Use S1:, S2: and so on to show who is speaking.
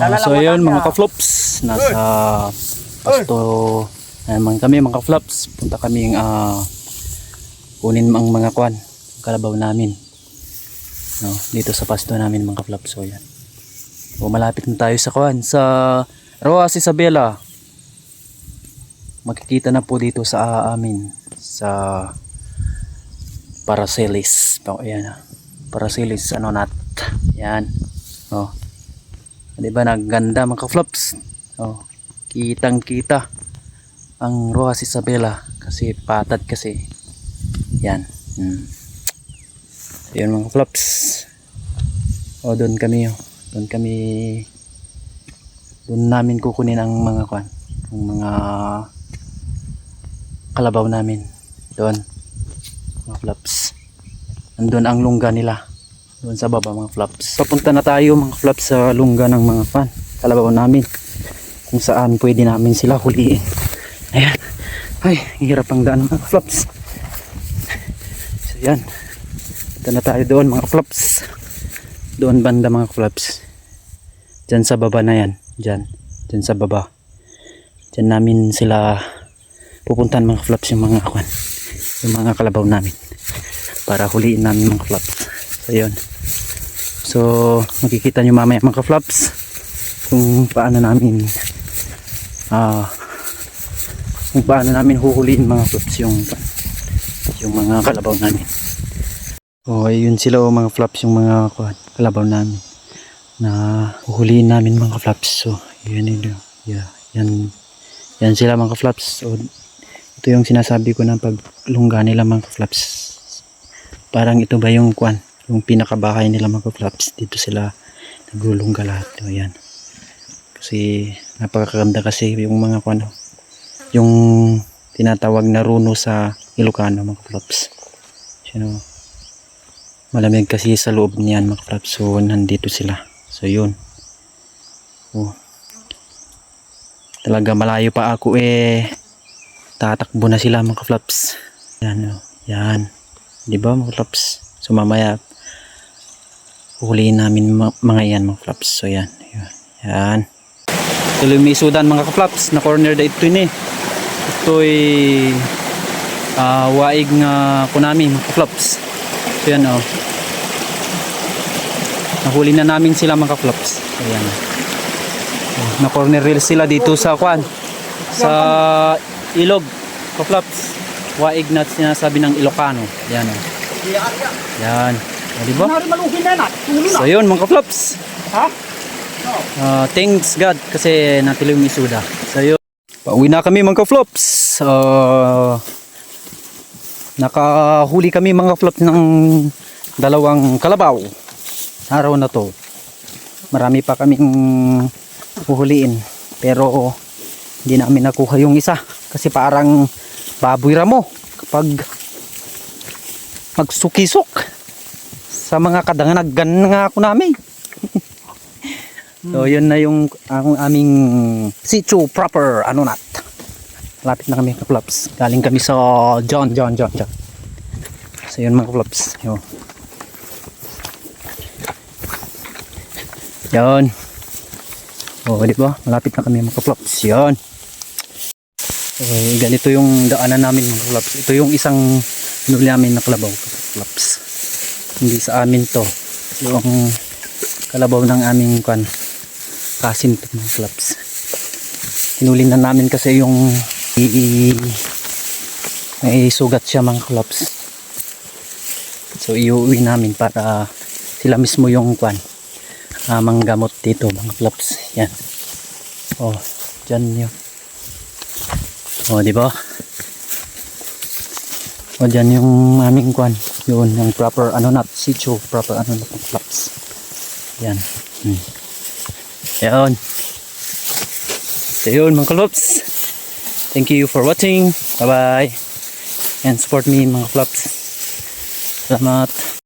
S1: Ah, so yun mga ka-flops, nasa pasto naman kami mga ka-flops. Punta kaming ah, kunin ang mga kwan, kalabaw namin. No, dito sa pasto namin mga ka-flops. So yan. O malapit na tayo sa kwan, sa Roas Isabela. Makikita na po dito sa amin sa Paracelis. Ayan. Paracelis ano nat. Yan. Oh. 'Di ba nagganda mga flops? Oh. Kitang kita ang Rojas Isabela kasi patad kasi. Yan. Hmm. Ayun mga flops. Oh, doon kami. Oh. Doon kami doon namin kukunin ang mga kwan, ang mga kalabaw namin. Doon. Mga flops. Nandun ang lungga nila. Doon sa baba mga flops. Papunta na tayo mga flops sa lungga ng mga fan. Kalabaw namin. Kung saan pwede namin sila huliin. Ayan. Ay, hirap ang daan mga flops. So yan. Punta na tayo doon mga flops. Doon banda mga flops. Diyan sa baba na yan. Diyan. Diyan sa baba. Diyan namin sila pupuntahan mga flops yung mga kwan. Yung mga kalabaw namin. Para huliin namin mga flops. So yun. So makikita nyo mamaya mga flops kung paano namin ah kung paano namin huhuliin mga flops yung yung mga kalabaw namin. Oh, ayun sila oh, mga flops yung mga kalabaw namin na huhuliin namin mga flops. So, yun yun. Yeah, yan yan sila mga flops. So, ito yung sinasabi ko na paglungga nila mga flops. Parang ito ba yung kwan, yung pinakabahay nila mga flops. Dito sila naglulungga lahat. O, yan. Kasi napakaganda kasi yung mga kwan, yung tinatawag na runo sa Ilocano mga flops. You know, malamig kasi sa loob niyan mga flops. So, nandito sila. So, yun. Oh. Talaga malayo pa ako eh tatakbo na sila mga flops. Yan, oh. yan. Di ba mga flops? So mamaya huhulihin namin mga yan mga flops. So yan. Yan. yan. Tuloy may sudan mga flops na corner da ito ni. Ito'y ah waig nga kunami mga flops. So yan oh. Nahuli na namin sila mga flops. Ayan. Oh, na corner rail sila dito sa kwan sa ilog ka-flops waig na sinasabi ng Ilocano yan o yan o diba so yun mga ka-flops.
S2: Ha?
S1: uh, thanks God kasi natuloy yung isuda. So yun. Pauwi na kami mga ka-flops. Uh, nakahuli kami mga flops ng dalawang kalabaw. Araw na to. Marami pa kaming huhuliin. Pero hindi namin nakuha yung isa. Kasi parang baboy ramo kapag magsukisok sa mga kadanganaggan nga ako namin so yun na yung ang aming situ proper ano nat lapit na kami mga flops galing kami sa John John John John so yun mga flops yun yun Oh, di ba? Malapit na kami mga flops. Yan. Eh, ganito yung daanan namin mga flops. Ito yung isang namin na kalabaw flops. Hindi sa amin to. Yung kalabaw ng aming kan kasin to mga flops. Hinuli na namin kasi yung i, i may sugat siya mga flops. So iuwi namin para sila mismo yung kwan uh, manggamot dito mga flops yan oh dyan yun oh di ba oh dyan yung aming kwan yun yung proper ano nut situ proper ano nut ng flops yan. Hmm. yan so yun mga flops thank you for watching. Bye bye and support me mga flops. Salamat